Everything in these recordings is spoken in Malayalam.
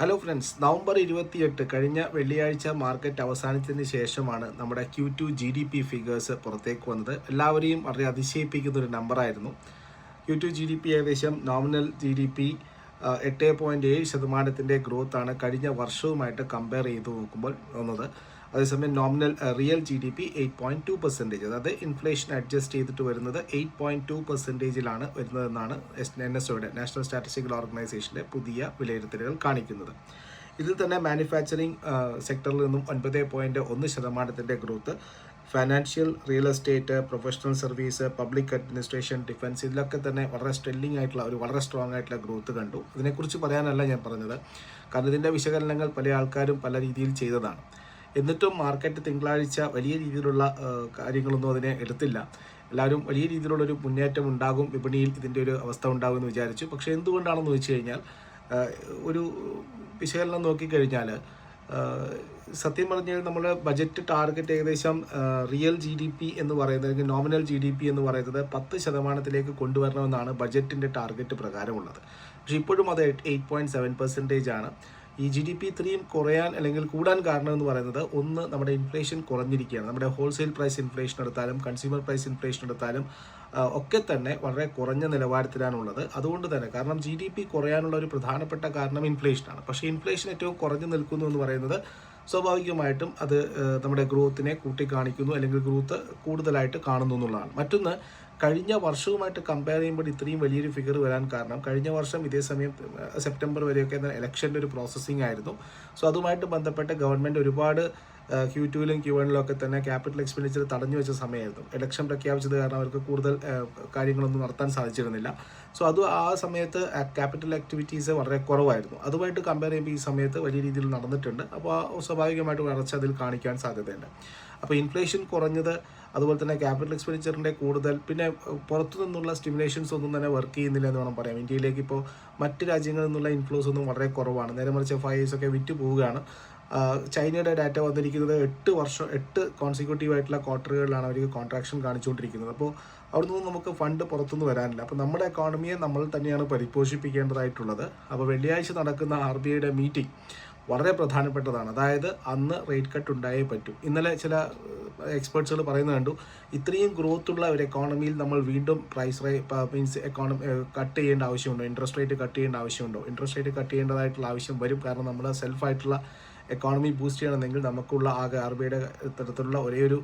ഹലോ ഫ്രണ്ട്സ് നവംബർ ഇരുപത്തിയെട്ട് കഴിഞ്ഞ വെള്ളിയാഴ്ച മാർക്കറ്റ് അവസാനിച്ചതിന് ശേഷമാണ് നമ്മുടെ Q two G D P figures പുറത്തേക്ക് വന്നത്. എല്ലാവരെയും വളരെ അതിശയിപ്പിക്കുന്ന ഒരു നമ്പറായിരുന്നു Q two G D P ഏകദേശം നോമിനൽ ജി ഡി പി എട്ട് പോയിന്റ് ഏഴ് ശതമാനത്തിന്റെ ഗ്രോത്താണ് കഴിഞ്ഞ വർഷവുമായിട്ട് കമ്പയർ ചെയ്ത് നോക്കുമ്പോൾ വന്നത്. അതേസമയം nominal real G D P eight point two percentage അതായത് ഇൻഫ്ലേഷൻ അഡ്ജസ്റ്റ് ചെയ്തിട്ട് വരുന്നത് എയ്റ്റ് പോയിന്റ് ടു പെർസെന്റേജിലാണ് വരുന്നതെന്നാണ് എൻ എസ് ഒയുടെ നാഷണൽ സ്റ്റാറ്റിസ്റ്റിക്കൽ ഓർഗനൈസേഷന്റെ പുതിയ വിലയിരുത്തലുകൾ കാണിക്കുന്നത്. ഇതിൽ തന്നെ മാനുഫാക്ചറിങ് സെക്ടറിൽ നിന്നും ഒൻപത് പോയിന്റ് ഒന്ന് ശതമാനത്തിന്റെ growth financial real estate professional service public administration defence ഇതിലൊക്കെ തന്നെ വളരെ സ്ട്രെല്ലിംഗ് ആയിട്ടുള്ള ഒരു വളരെ സ്ട്രോങ് ആയിട്ടുള്ള ഗ്രോത്ത് കണ്ടു. ഇതിനെക്കുറിച്ച് പറയാനല്ല ഞാൻ പറഞ്ഞത്. കാരണം ഇതിന്റെ വിശകലനങ്ങൾ പല ആൾക്കാരും പല രീതിയിൽ ചെയ്തതാണ്. എന്നിട്ടും മാർക്കറ്റ് തിങ്കളാഴ്ച വലിയ രീതിയിലുള്ള കാര്യങ്ങളൊന്നും അതിനെ എടുത്തില്ല. എല്ലാവരും വലിയ രീതിയിലുള്ളൊരു മുന്നേറ്റം ഉണ്ടാകും വിപണിയിൽ ഇതിന്റെ ഒരു അവസ്ഥ ഉണ്ടാകുമെന്ന് വിചാരിച്ചു. പക്ഷേ എന്തുകൊണ്ടാണെന്ന് വെച്ച് കഴിഞ്ഞാൽ ഒരു വിശകലനം നോക്കിക്കഴിഞ്ഞാൽ സത്യം പറഞ്ഞാൽ നമ്മുടെ ബജറ്റ് ടാർഗറ്റ് ഏകദേശം റിയൽ ജി ഡി പി എന്ന് പറയുന്നത് അല്ലെങ്കിൽ നോമിനൽ ജി ഡി പി എന്ന് പറയുന്നത് പത്ത് ശതമാനത്തിലേക്ക് കൊണ്ടുവരണമെന്നാണ് ബജറ്റിന്റെ ടാർഗറ്റ് പ്രകാരമുള്ളത്. പക്ഷേ ഇപ്പോഴും അത് എയ്റ്റ് പോയിന്റ് സെവൻ പെർസെന്റേജ് ആണ്. ഈ ജി ഡി പി ഇത്രയും കുറയാൻ അല്ലെങ്കിൽ കൂടാൻ കാരണം എന്ന് പറയുന്നത് ഒന്ന് നമ്മുടെ ഇൻഫ്ലേഷൻ കുറഞ്ഞിരിക്കുകയാണ്. നമ്മുടെ ഹോൾസെയിൽ പ്രൈസ് ഇൻഫ്ലേഷൻ എടുത്താലും കൺസ്യൂമർ പ്രൈസ് ഇൻഫ്ലേഷൻ എടുത്താലും ഒക്കെ തന്നെ വളരെ കുറഞ്ഞ നിലവാരത്തിലാണുള്ളത്. അതുകൊണ്ട് തന്നെ കാരണം ജി ഡി പി കുറയാനുള്ള ഒരു പ്രധാനപ്പെട്ട കാരണം ഇൻഫ്ലേഷനാണ് പക്ഷേ ഇൻഫ്ലേഷൻ ഏറ്റവും കുറഞ്ഞു നിൽക്കുന്നു എന്ന് പറയുന്നത് സ്വാഭാവികമായിട്ടും അത് നമ്മുടെ ഗ്രോത്തിനെ കൂട്ടിക്കാണിക്കുന്നു അല്ലെങ്കിൽ ഗ്രോത്ത് കൂടുതലായിട്ട് കാണുന്നു എന്നുള്ളതാണ്. മറ്റൊന്ന് കഴിഞ്ഞ വർഷവുമായിട്ട് കമ്പയർ ചെയ്യുമ്പോൾ ഇത്രയും വലിയൊരു ഫിഗർ വരാൻ കാരണം കഴിഞ്ഞ വർഷം ഇതേ സമയം സെപ്റ്റംബർ വരെയൊക്കെ എലക്ഷന്റെ ഒരു പ്രോസസ്സിംഗ് ആയിരുന്നു. സോ അതുമായിട്ട് ബന്ധപ്പെട്ട് ഗവൺമെന്റ് ഒരുപാട് ക്യൂ ടുവിലും ക്യൂ വണ്ണിലും ഒക്കെ തന്നെ ക്യാപിറ്റൽ എക്സ്പെൻഡിച്ചർ തടഞ്ഞു വെച്ച സമയമായിരുന്നു. ഇലക്ഷൻ പ്രഖ്യാപിച്ചത് കാരണം അവർക്ക് കൂടുതൽ കാര്യങ്ങളൊന്നും നടത്താൻ സാധിച്ചിരുന്നില്ല. സോ അത് ആ സമയത്ത് ക്യാപിറ്റൽ ആക്ടിവിറ്റീസ് വളരെ കുറവായിരുന്നു. അതുമായിട്ട് കമ്പയർ ചെയ്യുമ്പോൾ ഈ സമയത്ത് വലിയ രീതിയിൽ നടന്നിട്ടുണ്ട്. അപ്പോൾ സ്വാഭാവികമായിട്ട് വളർച്ച അതിൽ കാണിക്കാൻ സാധ്യതയുണ്ട്. അപ്പോൾ ഇൻഫ്ലേഷൻ കുറഞ്ഞത് അതുപോലെ തന്നെ ക്യാപിറ്റൽ എക്സ്പെൻഡിച്ചറിന്റെ കൂടുതൽ പിന്നെ പുറത്തു നിന്നുള്ള സ്റ്റിമുലേഷൻസ് ഒന്നും തന്നെ വർക്ക് ചെയ്യുന്നില്ല എന്ന് വേണം പറയാം. ഇന്ത്യയിലേക്ക് ഇപ്പോൾ മറ്റ് രാജ്യങ്ങളിൽ നിന്നുള്ള ഇൻഫ്ലോസ് ഒന്നും വളരെ കുറവാണ്. നേരെ മറിച്ച് ഫൈസ് ഒക്കെ വിറ്റ് പോവുകയാണ്. ചൈനയുടെ ഡാറ്റ വന്നിരിക്കുന്നത് എട്ട് വർഷം എട്ട് കോൺസിക്യൂട്ടീവ് ആയിട്ടുള്ള ക്വാർട്ടറുകളിലാണ് അവർക്ക് കോൺട്രാക്ഷൻ കാണിച്ചുകൊണ്ടിരിക്കുന്നത്. അപ്പോൾ അവിടെ നിന്ന് നമുക്ക് ഫണ്ട് പുറത്തുനിന്ന് വരാനില്ല. അപ്പോൾ നമ്മുടെ എക്കോണമിയെ നമ്മൾ തന്നെയാണ് പരിപോഷിപ്പിക്കേണ്ടതായിട്ടുള്ളത്. അപ്പോൾ വെള്ളിയാഴ്ച നടക്കുന്ന ആർ ബി ഐയുടെ മീറ്റിംഗ് വളരെ പ്രധാനപ്പെട്ടതാണ്. അതായത് അന്ന് റേറ്റ് കട്ട് ഉണ്ടായേ പറ്റൂ. ഇന്നലെ ചില എക്സ്പേർട്സുകൾ പറയുന്നത് കണ്ടു ഇത്രയും ഗ്രോത്ത് ഉള്ള ഒരു എക്കോണമിയിൽ നമ്മൾ വീണ്ടും price ray means economy cut ചെയ്യേണ്ട ആവശ്യമുണ്ടോ? ഇൻട്രസ്റ്റ് റേറ്റ് കട്ട് ചെയ്യേണ്ട ആവശ്യമുണ്ടോ? ഇൻട്രസ്റ്റ് റേറ്റ് കട്ട് ചെയ്യേണ്ടതായിട്ടുള്ള ആവശ്യം വരും. കാരണം നമ്മൾ സെൽഫായിട്ടുള്ള എക്കോണമി ബൂസ്റ്റ് ചെയ്യണമെങ്കിൽ നമുക്കുള്ള ആകെ ആർ ബി ഐയുടെ തരത്തിലുള്ള ഒരേ ഒരു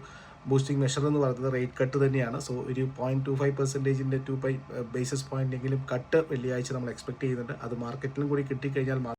ബൂസ്റ്റിംഗ് മെഷർ എന്ന് പറയുന്നത് റേറ്റ് കട്ട് തന്നെയാണ്. സോ ഒരു പോയിന്റ് ടു ഫൈവ് പെർസെന്റേജിന്റെ ടു ഫൈവ് ബേസിസ് പോയിന്റെങ്കിലും കട്ട് വെള്ളിയാഴ്ച നമ്മൾ എക്സ്പെക്ട് ചെയ്യുന്നുണ്ട്. അത് മാർക്കറ്റിലും കൂടി കിട്ടിക്കഴിഞ്ഞാൽ